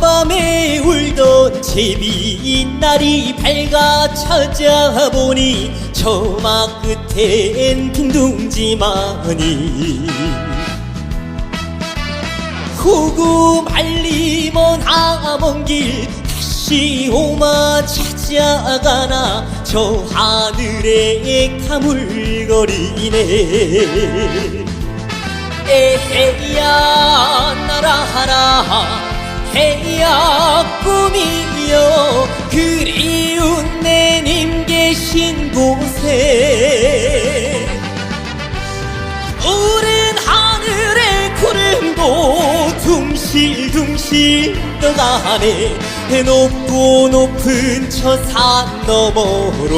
밤에 울던 제비인 날이 밝아 찾아보니 저막 끝엔 빈 둥지마니 후구 말리 먼 아먼길 다시 오마 찾아가나 저 하늘에 가물거리네. 에헤야 나라하라 해야 꿈이여 그리운 내님 계신 곳에 푸른 하늘의 구름도 둥실둥실 떠가네 높고 높은 저 산 너머로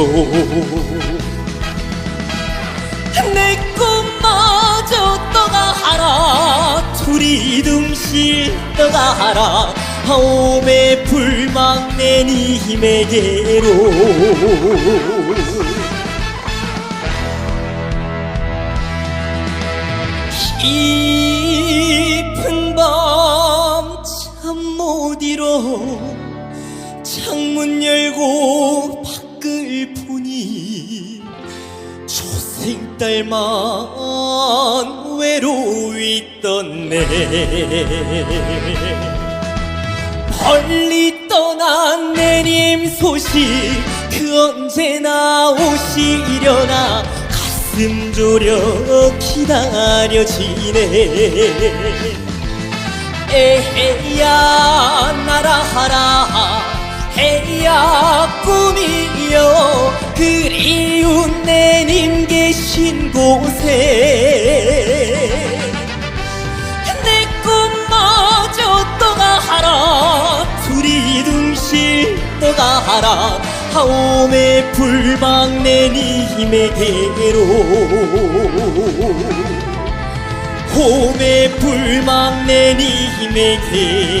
실 떠가라. 하오메 불망 내 님에게로. 깊은 밤 잠 못 이뤄 초생딸만 외로이 떴네. 멀리 떠난 내님 소식 그 언제나 오시려나 가슴 졸여 기다려지네. 에헤야 나라하라 해야 꿈이여. 그리운 내님 계신 곳에 내 꿈마저 떠가라. 두리둥실 떠가라. 하오메 불망 내 님에게로. 홈의 불망 내 님에게로